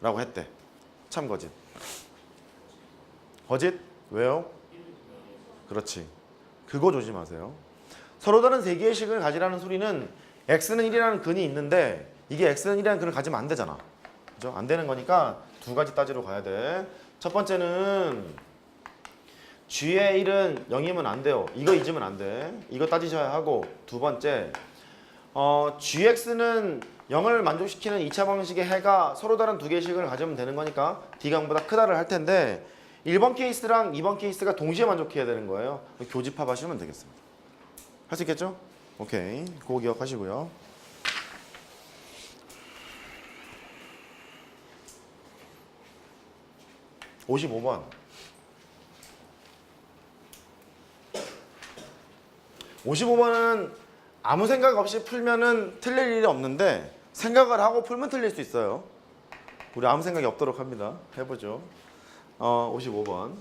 라고 했대. 참 거짓. 거짓? 왜요? 그렇지. 그거 조심하세요. 서로 다른 세 개의 식을 가지라는 소리는 x는 1이라는 근이 있는데 이게 x는 1이라는 근을 가지면 안 되잖아. 그죠? 안 되는 거니까 두 가지 따지러 가야 돼. 첫 번째는 g의 1은 0이면 안 돼요. 이거 잊으면 안 돼. 이거 따지셔야 하고 두 번째 어, gx는 0을 만족시키는 2차 방식의 해가 서로 다른 두 개의 식을 가지면 되는 거니까 d가 0보다 크다를 할 텐데 1번 케이스랑 2번 케이스가 동시에 만족해야 되는 거예요. 교집합 하시면 되겠습니다. 할 수 있겠죠? 오케이. 그거 기억하시고요. (55번) (55번은) 아무 생각 없이 풀면은 틀릴 일이 없는데 생각을 하고 풀면 틀릴 수 있어요. 우리 아무 생각이 없도록 합니다. 해보죠. 어, 55번.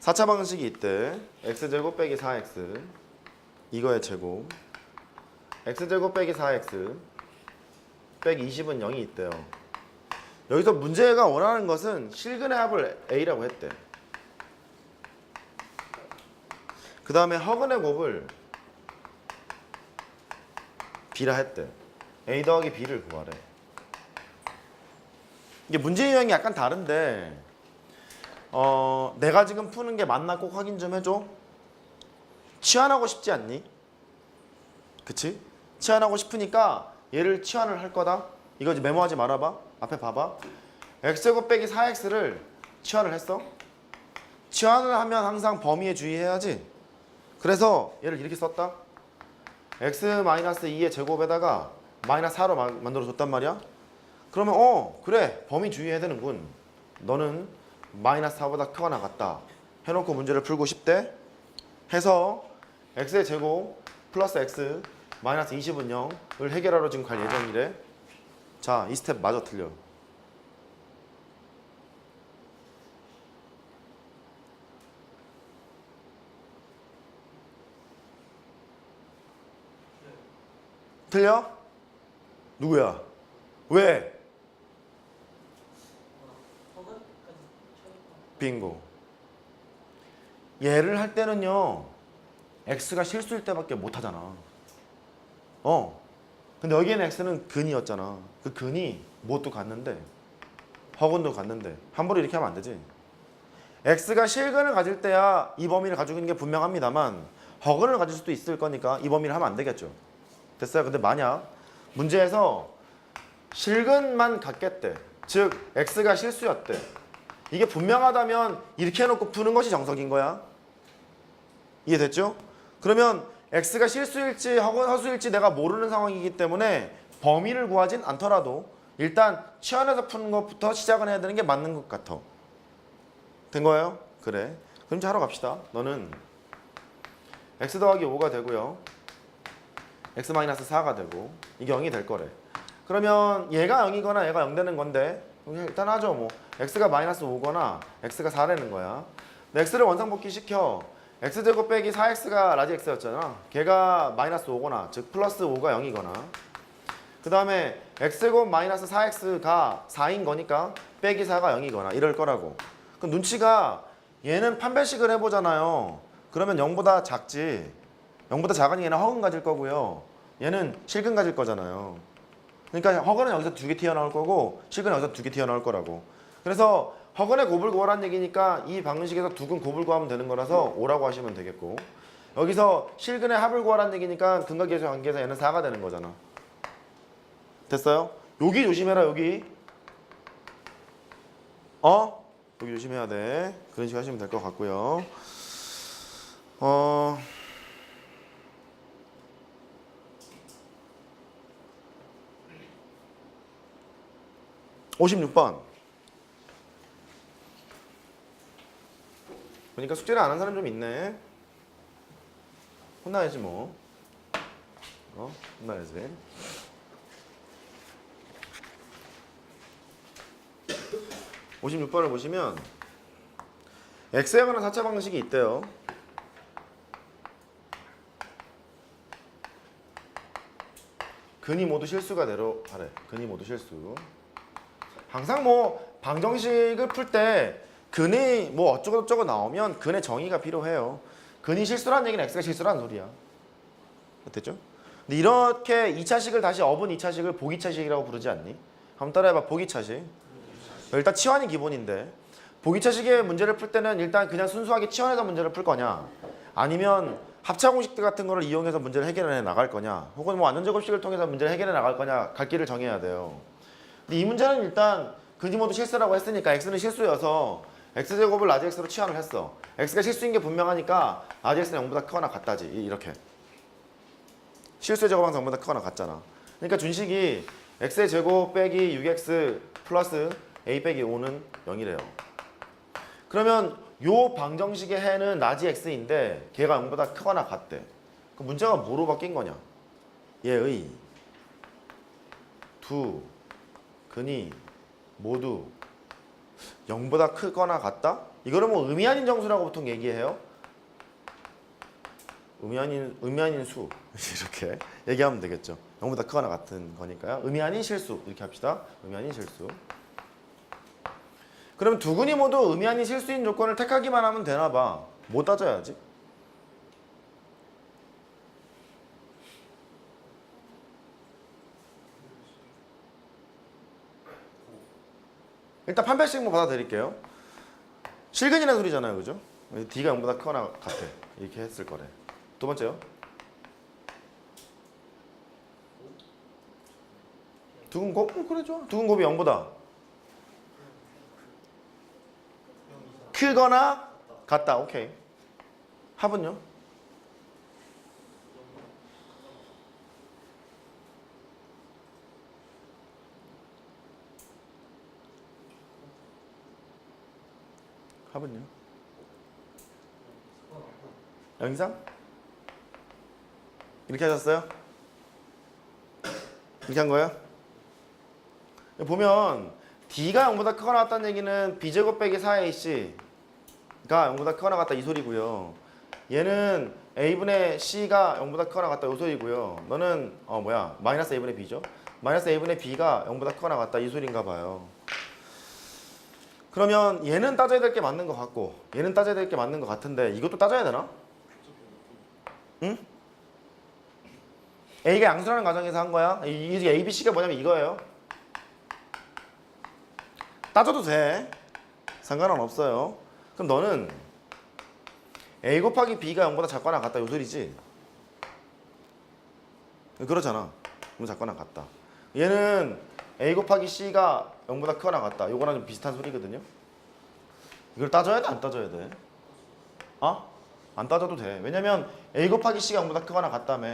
4차 방식이 있대. x제곱 빼기 4x 이거의 제곱 x제곱 빼기 4x 빼기 20은 0이 있대요. 여기서 문제가 원하는 것은 실근의 합을 a라고 했대. 그 다음에 허근의 곱을 b라 했대. A 더하기 b를 구하래. 이게 문제 유형이 약간 다른데 어 내가 지금 푸는 게 맞나 꼭 확인 좀 해줘. 치환하고 싶지 않니? 그치? 치환하고 싶으니까 얘를 치환을 할 거다. 이거 이제 메모하지 말아봐. 앞에 봐봐. x제곱 빼기 4x를 치환을 했어. 치환을 하면 항상 범위에 주의해야지. 그래서 얘를 이렇게 썼다. x-2의 제곱에다가 마이너스 4로 마- 만들어줬단 말이야. 그러면 어 그래 범위 주의해야 되는군. 너는 마이너스 4보다 크거나 같다. 해놓고 문제를 풀고 싶대. 해서 x의 제곱 플러스 x 마이너스 20은 0을 해결하러 지금 갈 예정이래. 자, 이 스텝 마저 틀려. 틀려? 누구야? 왜? 빙고. 얘를 할 때는요. x가 실수일 때밖에 못 하잖아. 어. 근데 여기에는 x는 근이었잖아. 그 근이 무엇도 갔는데 허근도 갔는데 함부로 이렇게 하면 안 되지. x가 실근을 가질 때야 이 범위를 가지고 있는 게 분명합니다만 허근을 가질 수도 있을 거니까 이 범위를 하면 안 되겠죠. 됐어요. 근데 만약 문제에서 실근만 갖겠대. 즉 x가 실수였대. 이게 분명하다면 이렇게 해놓고 푸는 것이 정석인 거야. 이해됐죠? 그러면 x가 실수일지 혹은 허수일지 내가 모르는 상황이기 때문에 범위를 구하진 않더라도 일단 치환해서 푸는 것부터 시작은 해야 되는 게 맞는 것 같아. 된 거예요? 그래. 그럼 이제 하러 갑시다. 너는 x 더하기 5가 되고요. X 마이너스 4가 되고 이게 0이 될 거래. 그러면 얘가 0이거나 얘가 0 되는 건데 일단 하죠 뭐 x가 마이너스 5거나 x가 4라는 거야. x를 원상복귀 시켜 x제곱 빼기 4x가 라지 x였잖아. 걔가 마이너스 5거나 즉 플러스 5가 0이거나 그 다음에 x제곱 마이너스 4x가 4인 거니까 빼기 4가 0이거나 이럴 거라고. 그럼 눈치가 얘는 판별식을 해보잖아요. 그러면 0보다 작지. 0보다 작으니 얘는 허근 가질 거고요. 얘는 실근 가질 거잖아요. 그러니까 허근은 여기서 두 개 튀어나올 거고 실근은 여기서 두 개 튀어나올 거라고. 그래서 허근의 곱을 구하라는 얘기니까 이 방식에서 두근 곱을 구하면 되는 거라서 5라고 하시면 되겠고 여기서 실근의 합을 구하라는 얘기니까 근과 계수 관계에서 얘는 4가 되는 거잖아. 됐어요? 여기 조심해라 여기. 어? 여기 조심해야 돼. 그런 식으로 하시면 될 것 같고요. 어... 56번. 보니까 숙제를 안 한 사람 좀 있네. 혼나야지 뭐. 어? 혼나야지. (56번을) 보시면 x에 관한 4차 방식이 있대요 근이 모두 실수가 내려가래 근이 모두 실수 항상 뭐 방정식을 풀 때 근이 뭐 어쩌고저쩌고 나오면 근의 정의가 필요해요. 근이 실수라는 얘기는 x가 실수라는 소리야. 됐죠? 근데 이렇게 2차식을 다시 업은 2차식을 보기차식이라고 부르지 않니? 한번 따라해봐. 보기차식. 일단 치환이 기본인데 보기차식의 문제를 풀 때는 일단 그냥 순수하게 치환해서 문제를 풀 거냐 아니면 합차 공식들 같은 거를 이용해서 문제를 해결해 나갈 거냐 혹은 뭐 안전제곱식을 통해서 문제를 해결해 나갈 거냐 갈 길을 정해야 돼요. 근데 이 문제는 일단 모두 실수라고 했으니까 x는 실수여서 x제곱을 라지 x로 치환을 했어. x가 실수인 게 분명하니까 라지 x는 0보다 크거나 같다지 이- 이렇게. 실수의 제곱 항상 0보다 크거나 같잖아. 그러니까 준식이 x의 제곱 빼기 6x 플러스 a 빼기 5는 0이래요. 그러면 요 방정식의 해는 라지 x인데 걔가 0보다 크거나 같대. 그 문제가 뭐로 바뀐 거냐? 얘의 두 근이 모두 0보다 크거나 같다? 이거를 뭐 의미 아닌 정수라고 보통 얘기해요. 의미 아닌 의미 아닌 수 이렇게 얘기하면 되겠죠. 0보다 크거나 같은 거니까요. 의미 아닌 실수 이렇게 합시다. 의미 아닌 실수. 그럼 두 근이 모두 의미 아닌 실수인 조건을 택하기만 하면 되나 봐. 뭐 따져야지? 일단 판별식 뭐 받아드릴게요. 실근이라는 소리잖아요, 그죠? D가 0보다 크거나 같아. 이렇게 했을 거래. 두 번째요. 두근 곱? 어, 그래 좋아. 두근 곱이 0보다 크거나 같다. 오케이. 합은요? 합은요? 영상? 이렇게 하셨어요? 이렇게 한 거예요? 보면 D가 0보다 크거나 같다는 얘기는 B제곱 빼기 4AC 가 0보다 크거나 같다 이 소리고요. 얘는 a분의 c가 0보다 크거나 같다 이 소리고요. 너는 어 뭐야 마이너스 a분의 b죠. 마이너스 a분의 b가 0보다 크거나 같다 이 소리인가 봐요. 그러면 얘는 따져야 될 게 맞는 것 같고 얘는 따져야 될 게 맞는 것 같은데 이것도 따져야 되나? 응? a가 양수라는 과정에서 한 거야. 이 이- a, b, c가 뭐냐면 이거예요. 따져도 돼. 상관은 없어요. 그럼 너는 A 곱하기 B가 0보다 작거나 같다 요 소리지? 그렇잖아. 그럼 작거나 같다. 얘는 A 곱하기 C가 0보다 크거나 같다. 요거랑 좀 비슷한 소리거든요. 이걸 따져야 돼? 안 따져야 돼? 어? 안 따져도 돼. 왜냐면 A 곱하기 C가 0보다 크거나 같다며.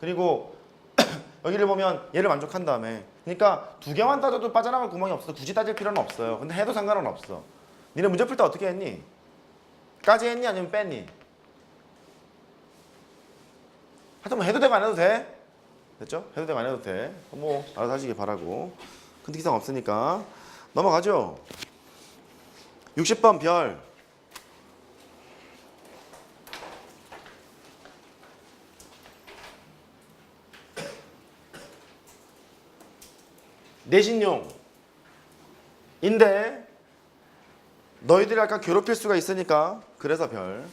그리고 여기를 보면 얘를 만족한 다음에 그러니까 두 개만 따져도 빠져나갈 구멍이 없어. 굳이 따질 필요는 없어요. 근데 해도 상관은 없어. 니네 문제 풀 때 어떻게 했니? 까지 했니 아니면 뺐니? 하여튼 뭐 해도 되고 안 해도 돼. 됐죠? 해도 되고 안 해도 돼. 뭐 알아서 하시길 바라고. 큰 특이사항 없으니까 넘어가죠. 60번 별. 내신용. 인데 너희들이 아까 괴롭힐 수가 있으니까 그래서 별.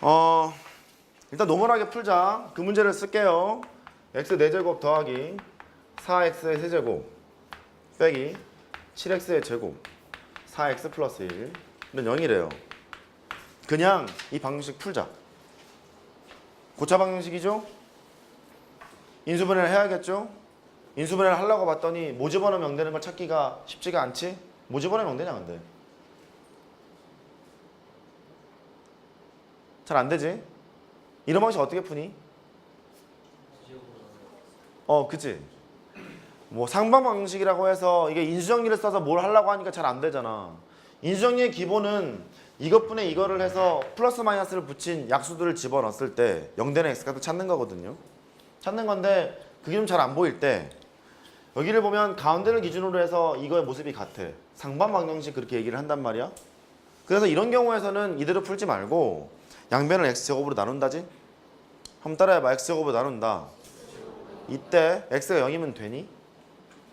어 일단 노멀하게 풀자. 그 문제를 쓸게요. X 4제곱 더하기 4x의 세제곱 빼기 7x의 제곱 4x 플러스 1 이런 0이래요. 그냥 이 방정식 풀자. 고차 방정식이죠? 인수분해를 해야겠죠? 인수분해를 하려고 봤더니 모집어넣으면 0 되는 걸 찾기가 쉽지가 않지? 모집어넣으면 0 되냐 근데? 잘안 되지? 이런 방식 어떻게 푸니? 어, 그치? 뭐 상방 방식이라고 해서 이게 인수정리를 써서 뭘 하려고 하니까 잘 안 되잖아. 인수정리의 기본은 이것분에 이거를 해서 플러스 마이너스를 붙인 약수들을 집어넣었을 때 0되는 x값을 찾는 거거든요. 찾는 건데 그게 좀 잘 안 보일 때 여기를 보면 가운데를 기준으로 해서 이거의 모습이 같아. 상반 방정식 그렇게 얘기를 한단 말이야. 그래서 이런 경우에서는 이대로 풀지 말고 양변을 x제곱으로 나눈다지? 한번 따라해봐. x제곱으로 나눈다. 이때 x가 0이면 되니?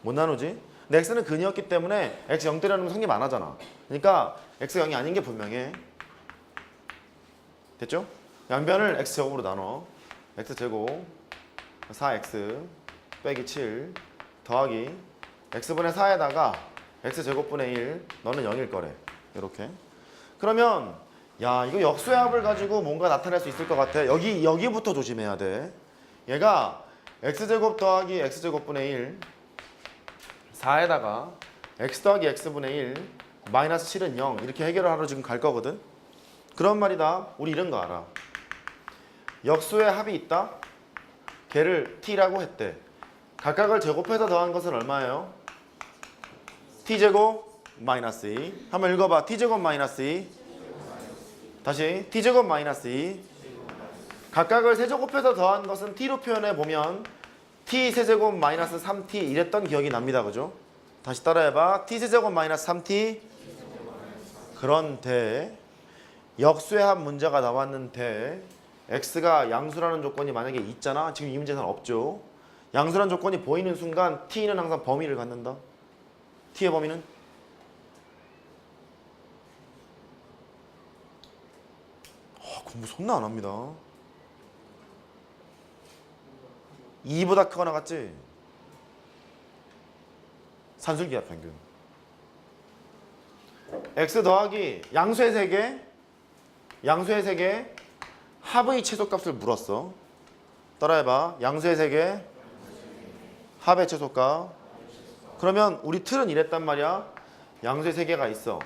못 나누지? 근데 x는 근이었기 때문에 x 0대라는 성립 안 하잖아. 그러니까 x 0이 아닌 게 분명해. 됐죠? 양변을 x 제곱으로 나눠. x 제곱 4x 빼기 7 더하기 x분의 4에다가 x 제곱분의 1 너는 0일 거래. 이렇게. 그러면 야 이거 역수의 합을 가지고 뭔가 나타낼 수 있을 것 같아. 여기 여기부터 조심해야 돼. 얘가 x 제곱 더하기 x 제곱분의 1 4에다가 x 더하기 x분의 1 마이너스 7은 0 이렇게 해결을 하러 지금 갈 거거든. 그런 말이다. 우리 이런 거 알아. 역수의 합이 있다. 걔를 t라고 했대. 각각을 제곱해서 더한 것은 얼마예요? t제곱 마이너스 2 한번 읽어봐 t제곱 마이너스 2 다시 t제곱 마이너스 2 각각을 세제곱해서 더한 것은 t로 표현해 보면 t 세제곱 마이너스 3t 이랬던 기억이 납니다. 그죠? 다시 따라해봐. t 세제곱 마이너스 3t 그런데 역수의 합 문제가 나왔는데 x가 양수라는 조건이 만약에 있잖아. 지금 이 문제는 없죠? 양수라는 조건이 보이는 순간 t는 항상 범위를 갖는다. t의 범위는? 아, 공부 손나 안 합니다 2보다 크거나 같지? 산술기압 평균. X 더하기 양수의 세개 양수의 세개 합의 최소값을 물었어. 따라해봐. 양수의 세개 합의 최소값. 그러면 우리 틀은 이랬단 말이야. 양수의 세개가 있어